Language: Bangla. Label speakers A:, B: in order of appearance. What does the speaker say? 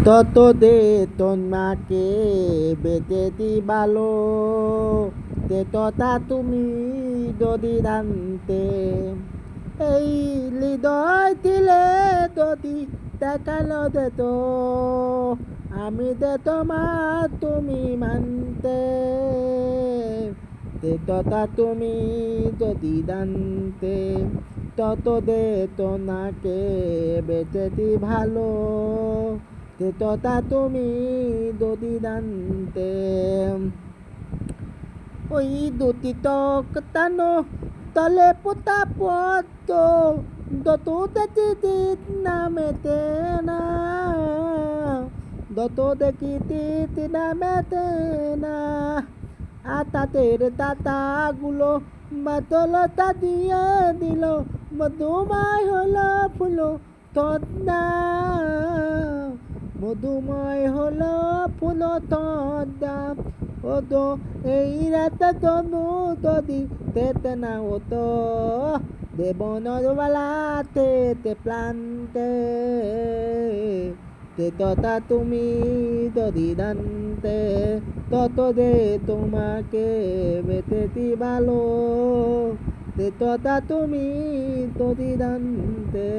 A: তত দে তোমাকে বেঁধে দি ভালো তে তথা তুমি যদি দান্তে এই হৃদয় দিলে যদি দেখানো দিত, আমি দে তোমার তুমি মানতে। তে তথা তুমি যদি দান্তে তত দে তোমাকে বেঁচে দি ভালো তে তুমি যদি দান্তে ওই দুটি তক্তানো তলে পোতা পদ্ম। দত দেখি তিত নামেতে না দত দেখি তিত নামেতে না। আতাতের দাতাগুলো মাতলতা দিয়ে দিল, মধুময় হলো ফুলো তদ্দা মধুময় হলো ফুলো তদ্দা ও তো এই রাত তনু যদি তেতে না হতো দেবনর বেলাতে তে প্লান্তে। তে তথা তুমি যদি দান্তে, তত দে তোমাকে বেঁচেছি ভালো তে তথা তুমি যদি দান্তে।